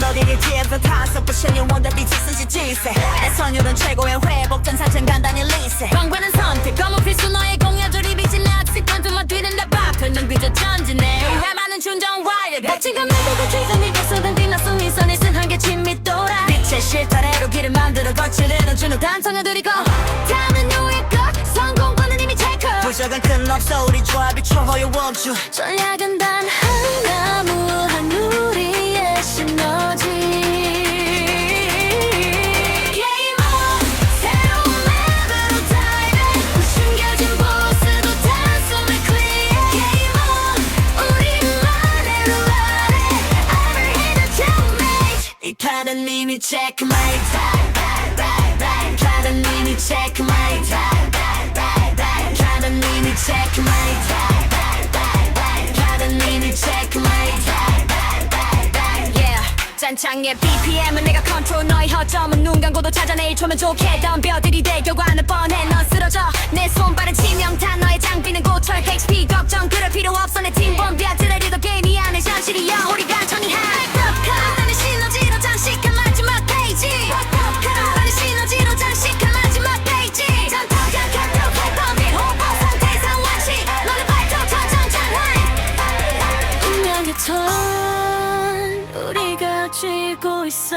머리를 뒤에서 타서 부셔요 원더비 지스지 지세. 내 선율은 최고의 회복 전사진 간단히 리세. 광고는 선택 검은 필수 너의 공여줄이 빛이 나지 관두만 뒤는 다 바편은 그저 천지네 와이어 같이 가면 되고 뒤져니 계속은 뒤나서 미선이 쓴한개 침이 돌아 빛의 실타래로 길을 만들어 거칠은 주는 단청여들이고 다음은 너의 것 성공과는 이미 체크 부적은 큰 없어 우리 조합이 초호의 원주. 전략은 단 하나 무한 우리 이미 checkmate 판은 이미 checkmate 판은 이미 checkmate 판은 이미 checkmate Yeah. 짠창의 BPM은 내가 컨트롤 너의 허점은 눈 감고도 찾아내 1초면 좋게 덤벼들이 대 결과는 뻔해 넌 쓰러져 내 손발은 치명타 너의 장비는 고철 HP 걱정 그럴 턴 우리가 쥐고 있어